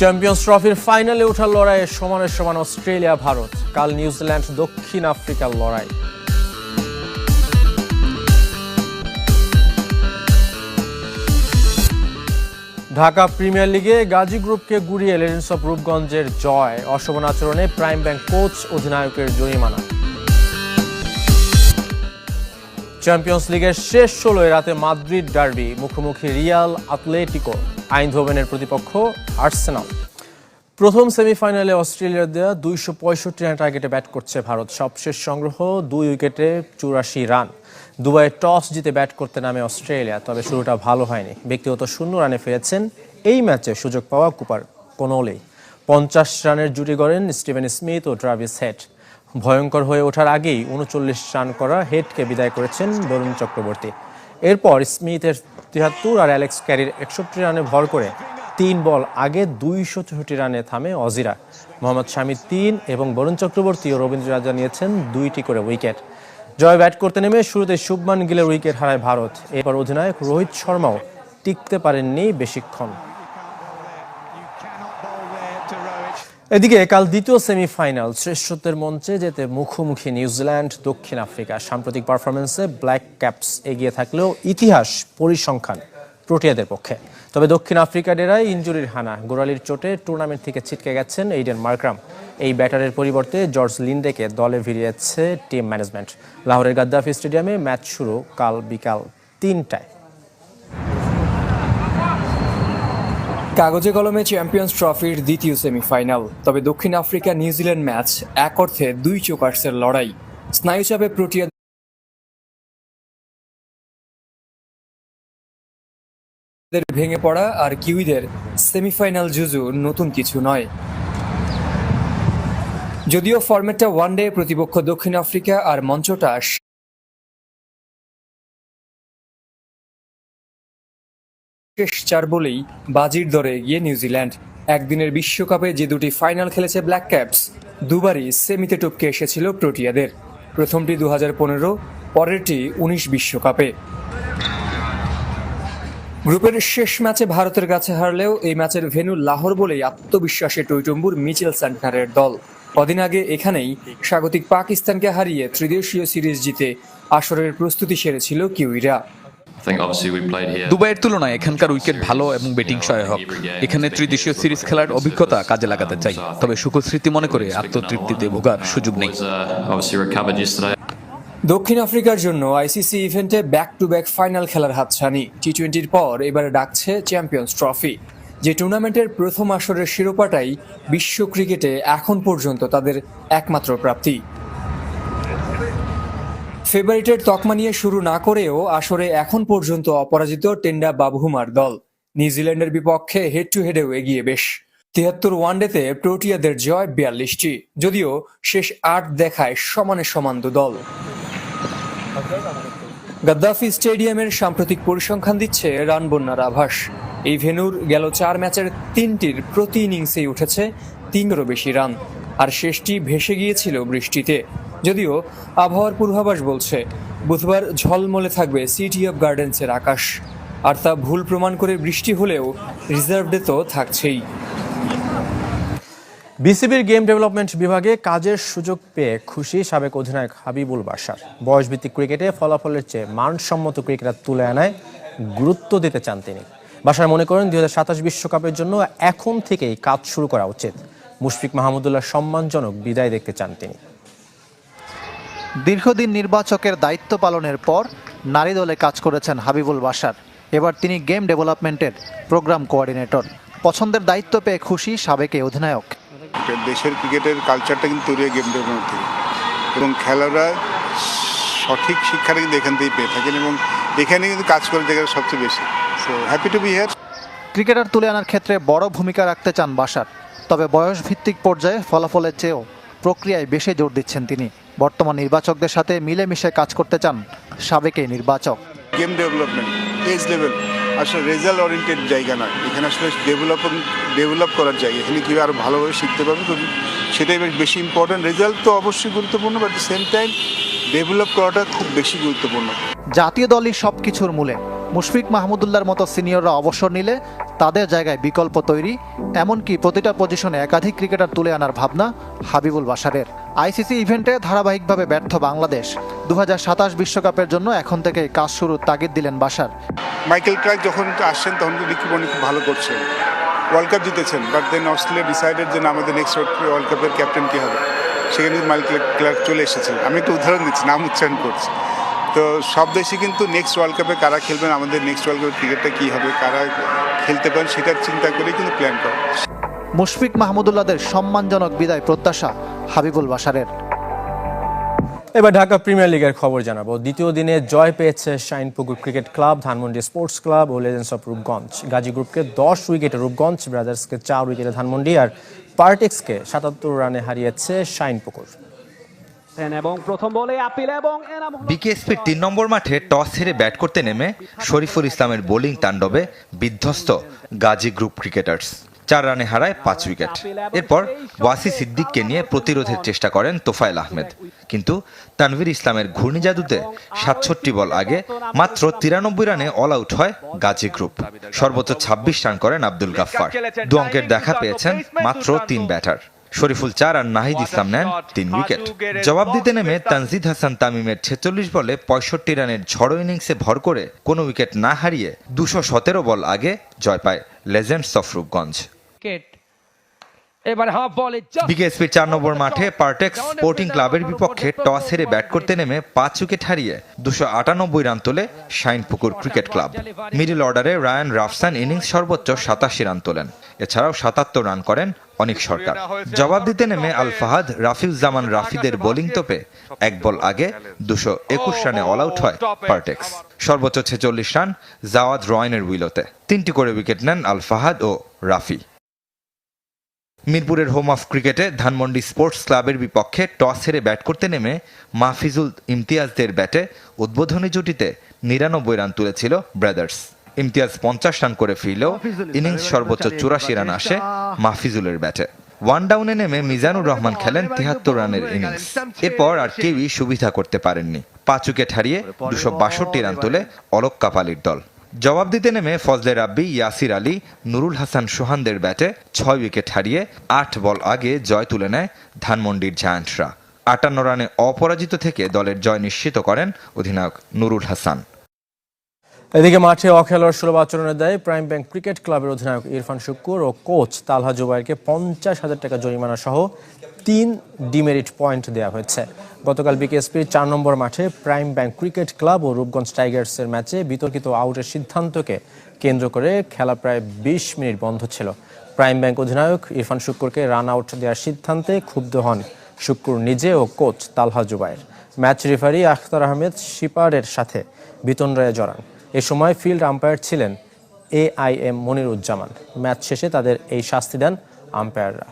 Champions ট্রফির ফাইনালে ওঠার লড়াইয়ে সমানের সমান অস্ট্রেলিয়া, ভারত। কাল নিউজিল্যান্ড দক্ষিণ আফ্রিকার লড়াই। ঢাকা প্রিমিয়ার লিগে গাজী গ্রুপকে গুড়িয়ে লেজেন্ডস অফ রূপগঞ্জের জয়। অশোভন আচরণে প্রাইম ব্যাংক কোচ, অধিনায়কের জরিমানা। চ্যাম্পিয়ন্স লিগের শেষ ষোলোয় রাতে মাদ্রিদ ডার্বি, মুখোমুখি রিয়াল আতলেটিকো। আইনধোভেনের প্রতিপক্ষ আর্সেনাল। প্রথম সেমিফাইনালে অস্ট্রেলিয়ার দেওয়া দুইশো পঁয়ষট্টি রান টার্গেটে ব্যাট করছে ভারত। সবশেষ সংগ্রহ দুই উইকেটে চুরাশি রান। দুবাইয়ে টস জিতে ব্যাট করতে নামে অস্ট্রেলিয়া, তবে শুরুটা ভালো হয়নি। ব্যক্তিগত শূন্য রানে ফিরেছেন এই ম্যাচে সুযোগ পাওয়া কুপার কোনোলেই। পঞ্চাশ রানের জুটি গড়েন স্টিভেন স্মিথ ও ট্রাভিস হেড। ভয়ঙ্কর হয়ে ওঠার আগেই উনচল্লিশ রান করা হেডকে বিদায় করেছেন বরুণ চক্রবর্তী। এরপর স্মিথের তিয়াত্তর আর অ্যালেক্স ক্যারির একষট্টি রানে ভর করে তিন বল আগে দুইশো চৌষট্টি রানে থামে অজিরা। মোহাম্মদ শামী তিন এবং বরুণ চক্রবর্তী ও রবীন্দ্র রাজা নিয়েছেন দুইটি করে উইকেট। জয় ব্যাট করতে নেমে শুরুতে শুভমান গিলের উইকেট হারায় ভারত। এরপর অধিনায়ক রোহিত শর্মাও টিকতে পারেননি বেশিক্ষণ। এদিকে কাল দ্বিতীয় সেমিফাইনাল শ্রেষ্ঠত্বের মঞ্চে যেতে মুখোমুখি নিউজিল্যান্ড, দক্ষিণ আফ্রিকা। সাম্প্রতিক পারফরমেন্সে ব্ল্যাক ক্যাপস এগিয়ে থাকলেও ইতিহাস পরিসংখ্যান প্রোটিয়াদের পক্ষে। তবে দক্ষিণ আফ্রিকা ডেরায় ইঞ্জুরির হানা। গোড়ালির চোটে টুর্নামেন্ট থেকে ছিটকে গেছেন এইডেন মার্ক্রাম। এই ব্যাটারের পরিবর্তে জর্জ লিন্ডেকে দলে ভিড়িয়েছে টিম ম্যানেজমেন্ট। লাহোরের গাদ্দাফি স্টেডিয়ামে ম্যাচ শুরু কাল বিকাল তিনটায়। কাগজে কলমে চ্যাম্পিয়ন্স ট্রফির দ্বিতীয় সেমিফাইনাল, তবে দক্ষিণ আফ্রিকা নিউজিল্যান্ড ম্যাচ এক অর্থে দুই চোকার্সের লড়াই। স্নায়ুচাপে প্রোটিয়া ভেঙে পড়া আর কিউইদের সেমিফাইনাল জুজু নতুন কিছু নয়। যদিও ফরম্যাটটা ওয়ানডে প্রতিপক্ষ দক্ষিণ আফ্রিকা আর মঞ্চটা শেষ চার বলেই বাজির দরে এগিয়ে নিউজিল্যান্ড। একদিনের বিশ্বকাপে যে দুটি ফাইনাল খেলেছে ব্ল্যাক ক্যাপস, দুবারই সেমিতে টপকে এসেছিল প্রোটিয়াদের। প্রথমটি দু হাজার পনেরো, পরেরটি উনিশ বিশ্বকাপে। গ্রুপের শেষ ম্যাচে ভারতের কাছে হারলেও এই ম্যাচের ভেন্যু লাহোর বলেই আত্মবিশ্বাসে টৈটম্বুর মিচেল স্যান্টনারের দল। কদিন আগে এখানেই স্বাগতিক পাকিস্তানকে হারিয়ে ত্রিদেশীয় সিরিজ জিতে আসরের প্রস্তুতি সেরেছিল কিউইরা। I think obviously we played here. দুবাইয়ের তুলনায় এখানকার উইকেট ভালো এবং ব্যাটিং সহায়ক। এখানে ত্রিদেশীয় সিরিজ খেলার অভিজ্ঞতা কাজে লাগাতে চাই। তবে সুখ স্মৃতি মনে করে আত্মতৃপ্তিতে ভোগার সুযোগ নেই। Uh. দক্ষিণ আফ্রিকার জন্য আইসিসি ইভেন্টে ব্যাক টু ব্যাক ফাইনাল খেলার হাতছানি। টি টোয়েন্টির পর এবারে ডাকছে চ্যাম্পিয়ন্স ট্রফি যে টুর্নামেন্টের প্রথম আসরের শিরোপাটাই বিশ্ব ক্রিকেটে এখন পর্যন্ত তাদের একমাত্র প্রাপ্তি। ফেভারিটের তকমা নিয়ে শুরু না করেও আসরে এখন পর্যন্ত অপরাজিত টেন্ডা বাবুহুমার দল। নিউজিল্যান্ডের বিপক্ষে হেড টু হেডেও এগিয়ে বেশ। তিয়াত্তর ওয়ানডেতে প্রোটিয়াদের জয় বিয়াল্লিশটি, যদিও শেষ আট দেখায় সমানে সমান দল। গাদ্দাফি স্টেডিয়ামের সাম্প্রতিক পরিসংখ্যান দিচ্ছে রান বন্যার আভাস। এই ভেনুর গেল চার ম্যাচের তিনটির প্রতি ইনিংসেই উঠেছে তিনেরও বেশি রান, আর শেষটি ভেসে গিয়েছিল বৃষ্টিতে। যদিও আবহাওয়ার পূর্বাভাস বলছে, বুধবার ঝলমলে থাকবে সিটি অফ গার্ডেন্সের আকাশ, আর তা ভুল প্রমাণ করে বৃষ্টি হলেও রিজার্ভ ডে তো থাকছেই। বিসিবির গেম ডেভেলপমেন্ট বিভাগে কাজের সুযোগ পেয়ে খুশি সাবেক অধিনায়ক হাবিবুল বাসার বয়সভিত্তিক ক্রিকেটে ফলাফলের চেয়ে মানসম্মত ক্রিকেটার তুলে আনায় গুরুত্ব দিতে চান তিনি। বাসার মনে করেন দুই বিশ্বকাপের জন্য এখন থেকেই কাজ শুরু করা উচিত। মুশফিক মাহমুদুল্লাহ সম্মানজনক বিদায় দেখতে চান তিনি। দীর্ঘদিন নির্বাচকের দায়িত্ব পালনের পর নারী দলে কাজ করেছেন হাবিবুল বাসার এবার তিনি গেম ডেভেলপমেন্টের প্রোগ্রাম কোঅর্ডিনেটর। পছন্দের দায়িত্ব পেয়ে খুশি সাবেক অধিনায়ক। দেশের ক্রিকেটের কালচারটা কিন্তু তৈরি গেম ডেভেলপমেন্ট থেকে। এবং খেলোয়াড়রা সঠিক শিক্ষাটা কিন্তু এখান থেকেই পেয়ে থাকেন এবং এখানে কিন্তু কাজ করে জায়গাটা সবচেয়ে বেশি। So happy to be here cricketer তুলে আনার ক্ষেত্রে বড় ভূমিকা রাখতে চান বাসার তবে বয়স ভিত্তিক পর্যায়ে ফলাফলের চেয়েও প্রক্রিয়ায় বেশি জোর দিচ্ছেন তিনি। বর্তমান নির্বাচকদের সাথে মিলেমিশে কাজ করতে চান সাবেক এই নির্বাচক। গেম ডেভেলপমেন্ট এজ লেভেল আসলে রেজাল্ট ওরিয়েন্টেড জায়গা নয়। এখানে আসলে ডেভেলপ ডেভেলপ করার জায়গা। এখানে কীভাবে আরও ভালোভাবে শিখতে পারবে তো সেটাই বেশ বেশি ইম্পর্ট্যান্ট রেজাল্ট তো অবশ্যই গুরুত্বপূর্ণ বাট সেম টাইম ডেভেলপ করাটা খুব বেশি গুরুত্বপূর্ণ। জাতীয় দলই সব কিছুর মূলে। মুশফিক মাহমুদুল্লার মতো সিনিয়ররা অবসর নিলে তাদের জায়গায় বিকল্প তৈরি, এমনকি প্রতিটা পজিশনে একাধিক ক্রিকেটার তুলে আনার ভাবনা হাবিবুল বাসারের আইসিসি ইভেন্টে ধারাবাহিকভাবে ব্যর্থ বাংলাদেশ। দু বিশ্বকাপের জন্য এখন থেকে কাজ শুরুর তাগিদ দিলেন বাসার মাইকেল ক্লার্ক যখন আসছেন, তখন তো রিকি খুব ভালো করছেন। ওয়ার্ল্ড কাপ জিতেছেন বাট দেন অস্ট্রেলিয়া ডিসাইডেড যে আমাদের নেক্সট ওয়ার্ল্ড কাপের ক্যাপ্টেন কী হবে? সেখানে কিন্তু মাইকেল ক্লার্ক চলে এসেছেন। আমি একটু উদাহরণ দিচ্ছি, নাম উচ্চারণ করছি। তো সব দেশই কিন্তু নেক্সট ওয়ার্ল্ড কাপে কারা খেলবেন আমাদের নেক্সট ওয়ার্ল্ড কাপের ক্রিকেটটা কী হবে কারা খেলতে পারেন সেটার চিন্তা করেই কিন্তু প্ল্যান করা মুশফিক মাহমুদুল্লাহদের সম্মানজনক বিদায় প্রত্যাশা হাবিবুল বাশারের। এবার ঢাকা প্রিমিয়ার লিগের খবর জানাব। দ্বিতীয় দিনে জয় পেয়েছে Shinepukur cricket club Dhanmondi sports club O legends of Rupganj Gazi গ্রুপকে দশ উইকেটে রূপগঞ্জ ব্রাদার্সকে চার উইকেটে ধানমন্ডি আর পার্টেক্সকে সাতাত্তর রানে হারিয়েছে শাইনপুকুর। এবং প্রথম বলে আপিল এবং বিকেএসপির তিন নম্বর মাঠে টস হেরে ব্যাট করতে নেমে শরীফুল ইসলামের বোলিং তাণ্ডবে বিধ্বস্ত গাজী গ্রুপ ক্রিকেটার্স। চার রানে হারায় পাঁচ উইকেট। এরপর ওয়াসি সিদ্দিককে নিয়ে প্রতিরোধের চেষ্টা করেন তোফায়েল আহমেদ। কিন্তু তানভীর ইসলামের ঘূর্ণি জাদুতে সাতষট্টি বল আগে মাত্র তিরানব্বই রানে অল আউট হয় গাজী গ্রুপ। সর্বোচ্চ ছাব্বিশ রান করেন আব্দুল গাফফার। দু অঙ্কের দেখা পেয়েছেন মাত্র তিন ব্যাটার। শরীফুল চার আর নাহিদ ইসলাম নেন তিন উইকেট জবাব দিতে নেমে তানজিদ হাসান তামিমের ছেচল্লিশ বলে পঁয়ষট্টি রানের ঝড়ো ইনিংসে ভর করে কোনো উইকেট না হারিয়ে দুশো সতেরো বল আগে জয় পায় লেজেন্ডস অফ রূপগঞ্জ এবার হাফ বলে বিকেএসপির চার নম্বর মাঠে পার্টেক্স স্পোর্টিং ক্লাবের বিপক্ষে টস হেরে ব্যাট করতে নেমে পাঁচ উইকেট হারিয়ে দুশো আটানব্বই রান তোলে শাইনপুকুর ক্রিকেট ক্লাব মিডল অর্ডারে রায়ান রাফসান ইনিংস সর্বোচ্চ সাতাশি রান তোলেন। এছাড়াও সাতাত্তর রান করেন অনিক সরকার। জবাব দিতে নেমে আল ফাহাদ রাফিউজ্জামান রাফিদের বোলিং তোপে এক বল আগে দুশো একুশ রানে অল আউট হয় পার্টেক্স। সর্বোচ্চ ছেচল্লিশ রান জাওয়াদ রয়নের উইলোতে। তিনটি করে উইকেট নেন আল ফাহাদ ও রাফি। মিরপুরের হোম অফ ক্রিকেটে ধানমন্ডি স্পোর্টস ক্লাবের বিপক্ষে টস হেরে ব্যাট করতে নেমে মাহফিজুল ইমতিয়াজদের ব্যাটে উদ্বোধনী জুটিতে নিরানব্বই রান তুলেছিল ব্রাদার্স। ইমতিয়াজ পঞ্চাশ রান করে ফিরলেও ইনিংস সর্বোচ্চ চুরাশি রান আসে মাহফিজুলের ব্যাটে। ওয়ান ডাউনে নেমে মিজানুর রহমান খেলেন তিহাত্তর রানের ইনিংস। এরপর আর কেউই সুবিধা করতে পারেননি। পাঁচ উইকেট হারিয়ে দুশো বাষট্টি রান তোলে অলোক কাপালির দল। জবাব দিতে নেমে ফজলে রাব্বি ইয়াসির আলী নুরুল হাসান সোহানদের ব্যাটে ছয় উইকেট হারিয়ে আট বল আগে জয় তুলে নেয় ধানমন্ডির জায়ান্টরা আটান্ন রানে অপরাজিত থেকে দলের জয় নিশ্চিত করেন অধিনায়ক নুরুল হাসান। এদিকে মাঠে অখেলোয়াড় সুলভ আচরণের দায়ে প্রাইম ব্যাংক ক্রিকেট ক্লাবের অধিনায়ক ইরফান শুক্কুর ও কোচ তালহা জুবাইরকে পঞ্চাশ হাজার টাকা জরিমানা সহ তিন ডিমেরিট পয়েন্ট দেওয়া হয়েছে। গতকাল বিকেএসপির চার নম্বর মাঠে প্রাইম ব্যাংক ক্রিকেট ক্লাব ও রূপগঞ্জ টাইগার্সের ম্যাচে বিতর্কিত আউটের সিদ্ধান্তকে কেন্দ্র করে খেলা প্রায় বিশ মিনিট বন্ধ ছিল। প্রাইম ব্যাংক অধিনায়ক ইরফান শুক্কুরকে রান আউট দেওয়ার সিদ্ধান্তে ক্ষুব্ধ হন শুক্কুর নিজে ও coach Talha Zubair. Match referee Akhtar Ahmed শিপারের সাথে বিতন রায়ে জড়ান। এ সময় ফিল্ড আম্পায়ার ছিলেন A I M Moniruzzaman. Match শেষে তাদের এই শাস্তি দেন আম্পায়াররা।